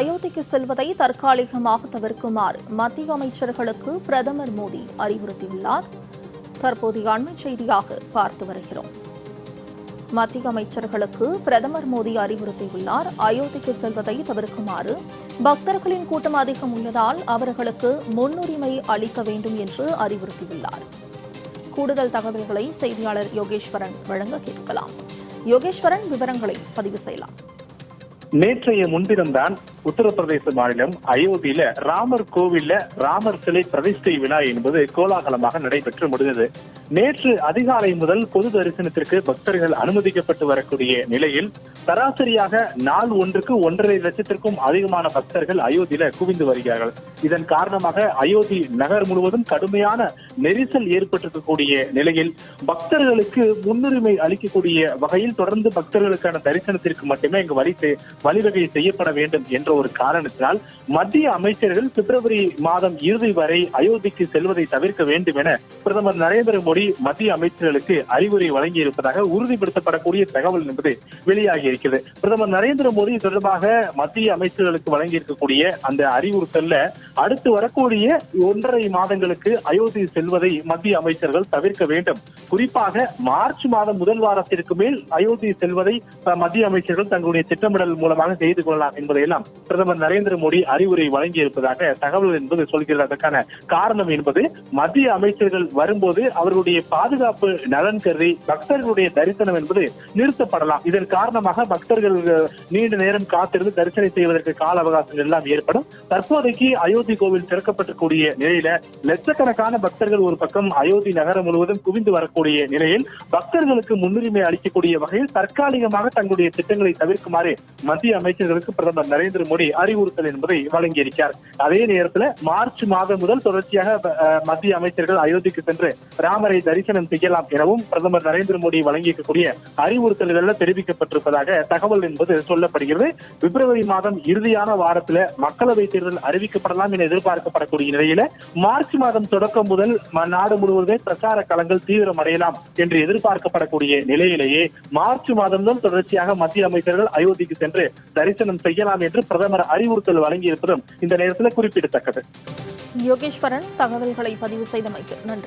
அயோத்திக்கு செல்வதை தற்காலிகமாக தவிர்க்குமாறு மத்திய அமைச்சர்களுக்கு பிரதமர் மோடி அறிவுறுத்தியுள்ளார். தற்போதைய அண்மை செய்தியாக பார்த்து வருகிறோம். மத்திய அமைச்சர்களுக்கு பிரதமர் மோடி அறிவுறுத்தியுள்ளார். அயோத்திக்கு செல்வதை தவிர்க்குமாறு பக்தர்களின் கூட்டம் அதிகம் உள்ளதால் அவர்களுக்கு முன்னுரிமை அளிக்க வேண்டும் என்று அறிவுறுத்தியுள்ளார். கூடுதல் தகவல்களை செய்தியாளர் யோகேஸ்வரன் வழங்க கேட்கலாம். யோகேஸ்வரன் விவரங்களை பதிவு செய்யலாம். நேற்றைய முன்தினம்தான் உத்தரப்பிரதேச மாநிலம் அயோத்தியில ராமர் கோவில்ல ராமர் சிலை பிரதிஷ்டை விழா என்பது கோலாகலமாக நடைபெற்று முடிந்தது. நேற்று அதிகாலை முதல் பொது தரிசனத்திற்கு பக்தர்கள் அனுமதிக்கப்பட்டு வரக்கூடிய நிலையில் சராசரியாக நாள் ஒன்றுக்கு ஒன்றரை லட்சத்திற்கும் அதிகமான பக்தர்கள் அயோத்தியில குவிந்து வருகிறார்கள். இதன் காரணமாக அயோத்தி நகர் முழுவதும் கடுமையான நெரிசல் ஏற்பட்டிருக்கக்கூடிய நிலையில் பக்தர்களுக்கு முன்னுரிமை அளிக்கக்கூடிய வகையில் தொடர்ந்து பக்தர்களுக்கான தரிசனத்திற்கு மட்டுமே இங்கு வழி வழிவகை செய்யப்பட வேண்டும் என்று என்ற ஒரு காரணத்தினால் மத்திய அமைச்சர்கள் பிப்ரவரி மாதம் இறுதி வரை அயோத்திக்கு செல்வதை தவிர்க்க வேண்டும் என பிரதமர் நரேந்திர மோடி மத்திய அமைச்சர்களுக்கு அறிவுரை வழங்கி இருப்பதாக உறுதிப்படுத்தப்படக்கூடிய தகவல் என்பது வெளியாகி இருக்கிறது. பிரதமர் நரேந்திர மோடி தொடர்பாக மத்திய அமைச்சர்களுக்கு வழங்கி இருக்கக்கூடிய அந்த அறிவுறுத்தல்ல அடுத்து வரக்கூடிய ஒன்றரை மாதங்களுக்கு அயோத்தி செல்வதை மத்திய அமைச்சர்கள் தவிர்க்க வேண்டும். குறிப்பாக மார்ச் மாதம் முதல் வாரத்திற்கு மேல் அயோத்தி செல்வதை மத்திய அமைச்சர்கள் தங்களுடைய திட்டமிடல் மூலமாக செய்து கொள்ளலாம் என்பதையெல்லாம் பிரதமர் நரேந்திர மோடி அறிவுரை வழங்கி இருப்பதாக தகவல் என்பது சொல்கிறது. அதற்கான காரணம் என்பது மத்திய அமைச்சர்கள் வரும்போது அவர்களுடைய பாதுகாப்பு நலன் கருதி பக்தர்களுடைய தரிசனம் என்பது நிறுத்தப்படலாம். இதன் காரணமாக பக்தர்கள் நீண்ட நேரம் காத்திருந்து தரிசனம் செய்வதற்கு கால அவகாசம் எல்லாம் ஏற்படும். தற்போதைக்கு அயோத்தி கோவில் திறக்கப்பட்டக்கூடிய நிலையில லட்சக்கணக்கான பக்தர்கள் ஒரு பக்கம் அயோத்தி நகரம் முழுவதும் குவிந்து வரக்கூடிய நிலையில் பக்தர்களுக்கு முன்னுரிமை அளிக்கக்கூடிய வகையில் தற்காலிகமாக தங்களுடைய திட்டங்களை தவிர்க்குமாறு மத்திய அமைச்சர்களுக்கு பிரதமர் நரேந்திர மோடி அறிவுறுத்தல் என்பதை வழங்கியிருக்கிறார். அதே நேரத்தில் மார்ச் மாதம் முதல் தொடர்ச்சியாக மத்திய அமைச்சர்கள் அயோத்திக்கு சென்று ராமரை தரிசனம் செய்யலாம் எனவும் பிரதமர் நரேந்திர மோடி வழங்கியிருக்கக்கூடிய அறிவுறுத்தல்கள் தெரிவிக்கப்பட்டிருப்பதாக தகவல் என்பது சொல்லப்படுகிறது. பிப்ரவரி மாதம் இறுதியான வாரத்தில் மக்களவை தேர்தல் அறிவிக்கப்படலாம் என எதிர்பார்க்கப்படக்கூடிய நிலையில மார்ச் மாதம் தொடக்கம் முதல் நாடு முழுவதுமே பிரச்சார களங்கள் தீவிரமடையலாம் என்று எதிர்பார்க்கப்படக்கூடிய நிலையிலேயே மார்ச் மாதம் முதல் தொடர்ச்சியாக மத்திய அமைச்சர்கள் அயோத்திக்கு சென்று தரிசனம் செய்யலாம் என்று பிரதமர் அறிவுறுத்தல் வழங்கியிருப்பதும் இந்த நேரத்தில் குறிப்பிடத்தக்கது. யோகேஸ்வரன் தகவல்களை பதிவு செய்தமைக்கு நன்றி.